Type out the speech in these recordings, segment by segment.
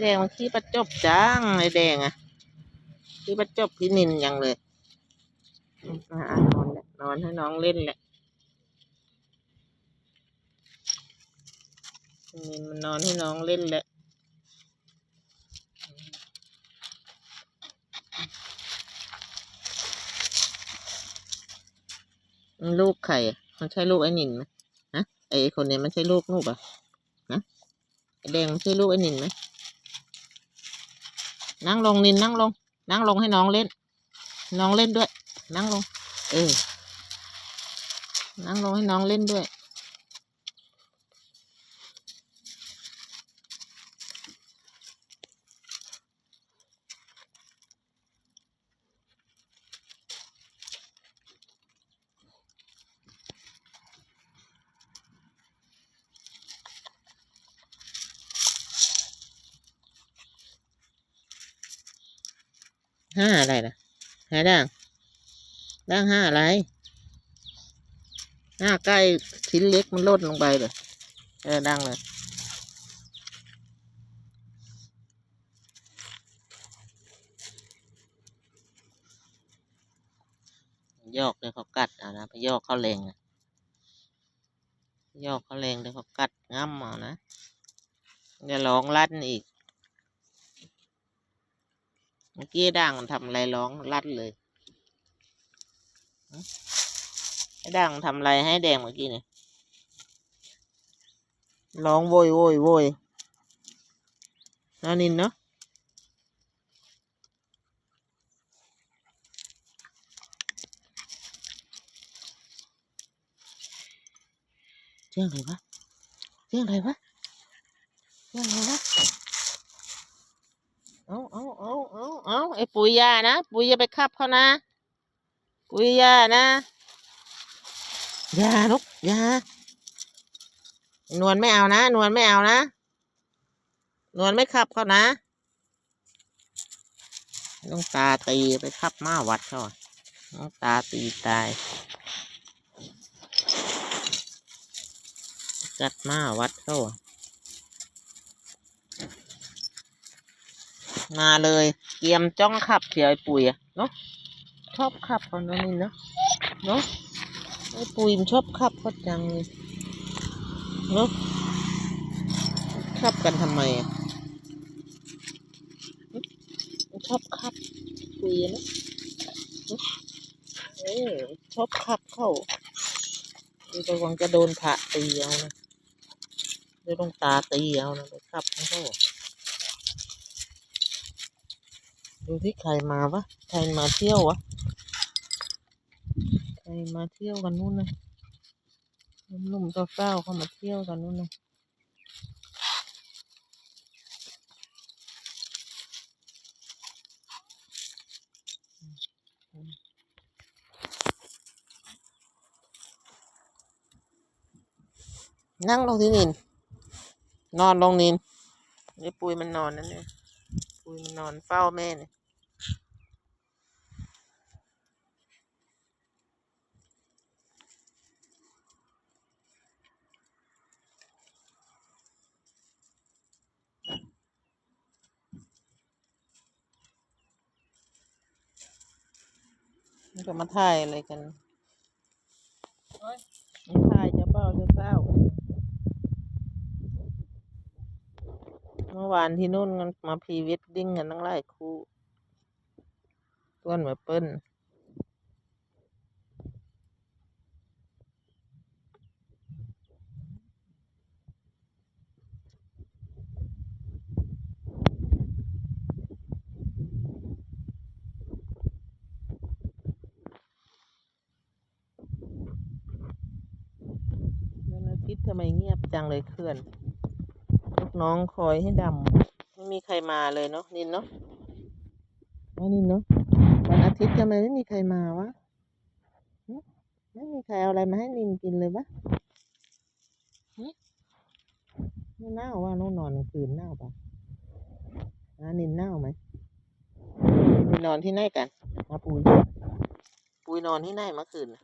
แดงมันขี้ประจบจังไอ้แดงอะขี้ประจบพี่นินยังเลยอืมอะอะนอนแหละนอนให้น้องเล่นแหละพี่นินมันนอนให้น้องเล่นแหละมันลูกใครมันใช่ลูกไอ้นินไหมฮะไอ้คนเนี้ยมันใช่ลูกนูกอะนะแดงมันใช่ลูกไอ้นินไหม นั่งลงนินนั่งลง นั่งลงให้น้องเล่น น้องเล่นด้วย นั่งลง เออ นั่งลงให้น้องเล่นด้วย ห้าอะไรล่ะหาด่างด่างห้าอะไรห้าใกล้ชิ้นเล็กมันลดลงไปเลยเออดังเลยยอกเดี๋ยวเขากัดเอานะไปยอกเขาแรงนะยอกเขาแรงเดี๋ยวเขากัดง่ำเอานะอย่าร้องลั่นอีก มื่อกี้ด่างมันทำอะไรร้องลั่นเลยไอ้ด่างทำอะไรให้แดงเมื่อกี้เนี่ยร้องโวยโวยโวยนานินเนาะเสียงอะไรวะเสียงอะไรวะเสียงอะไรวะ เอาเอาเอาเอาเอาไอ้ ปุ๋ยยานะ ปุ๋ยอย่าไปขับเขานะ ปุ๋ยยานะยาลูกยานวลไม่เอานะ นวลไม่เอานะ นวลไม่ขับเขานะต้องตาตีไปขับมาวัดเขาอะต้องตาตีตาย จัดมาวัดเขาอะ มาเลยเกียมจ้องขับเสียไอ้ปุ๋ยอะเนาะชอบขับเขาเนาะนี่เนาะเนาะไอ้ปุ๋ยมันชอบขับเขาจังเลยเนาะขับกันทำไมอะมันชอบขับปุ๋ยเนาะเออชอบขับเข้าดี๋ยวระวังจะโดนพระตีเอานะดี๋ยวต้องตาตีเอานะขับของเขาอะ ดูที่ใครมาวะ ใครมาเที่ยววะ ใครมาเที่ยวกันนู่นนะหนุ่มๆเศร้าเข้ามาเที่ยวกันนู่นนะนั่งลงที่นิน นอนลงนินนี่ปุยมันนอนนั่นเนี่ยปุยมันนอนเฝ้าแม่เนี่ย นจะมาถ่ายอะไรกันมันถ่ายเจะเป้าเจะเศร้าเมื่อวานที่นู่นมันมาพรีเวดดิ้งกันทั้งหลายคู่ต้วนมาเปิ้ล วันอาทิตย์ทำไมเงียบจังเลยเขื่อนลูกน้องคอยให้ดำไม่มีใครมาเลยเนาะนินเนาะว่านินเนาะวันอาทิตย์ทำไมไม่มีใครมาวะหึไม่มีใครเอาอะไรมาให้นินกินเลยวะหึไม่น่าว่าโน่นนอนกลางคืนน่าปะอ่านินน่าไหมไปนอนที่ไหนกันมาปุยปุยนอนที่ไหนเมื่อคืนน่ะ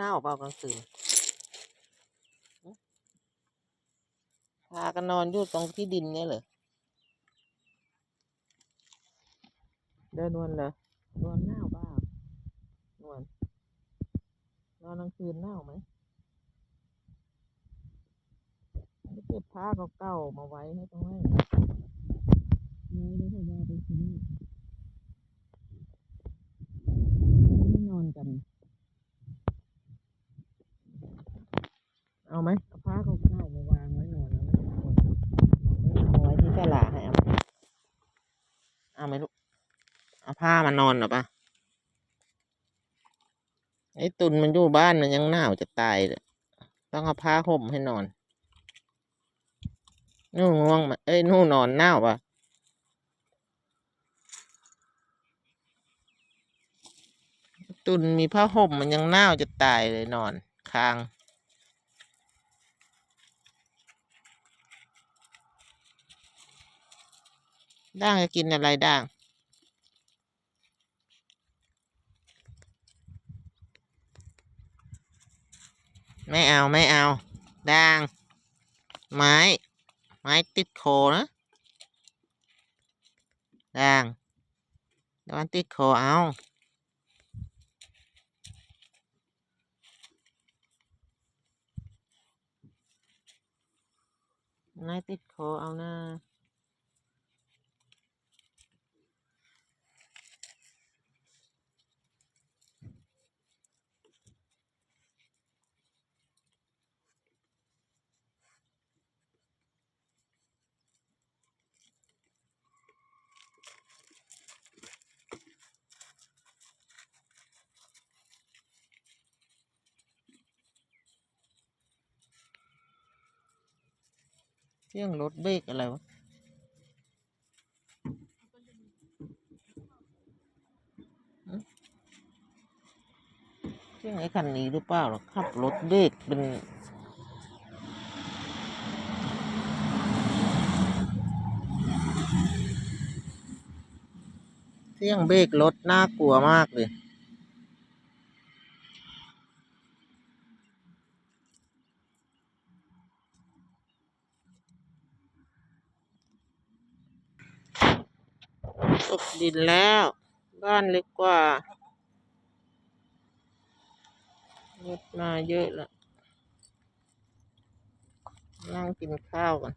น่าเปล่ากลางคืน พากันนอนอยู่ตรงที่ดินเนี่ยเหรอเดินวนเลยนวนหน้าบ้านวนนอนกลางคืนหน้าไหมไม่เก็บผ้าเก่าๆมาไว้ให้ตรงนี้นี่ไม่ใช่ว่าไปที่นี่ไม่นอนกัน เอาไหมเอาผ้าเก่าๆมาวางไว้นอนแล้วไม่ ต้องนอนเอาไว้ที่ตลาให้เอาไหมเอาไหมลูกเอาผ้ามานอนหรอปะไอ้ตุนมันอยู่บ้านมันยังหนาวจะตายเลยต้องเอาผ้าห่มให้นอน นู่นง่วงไหมเอ้ยนู่นนอนหนาวปะตุนมีผ้าห่มมันยังหนาวจะตายเลยนอน ค้าง ด่างจะกินอะไรด่าง ไม่เอาไม่เอาด่าง ไม้ ไม้ติดโคนะด่างดี๋ยวมันติดโคเอาไม้ติดโคเอานะ สียงรถเบรกอะไรวะเสียงไอ้คันนี้หรือเปล่าหรอขับรถเบรกเป็นเสียงเบรกรถน่ากลัวมากเลย ตกดินแล้ว บ้านเล็กกว่าเยดมาเยอะแล้วนั่งกินข้าวกัน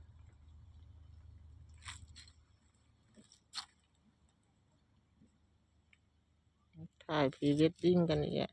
ถ่ายพรีเวดดิ้งกันอีกอะ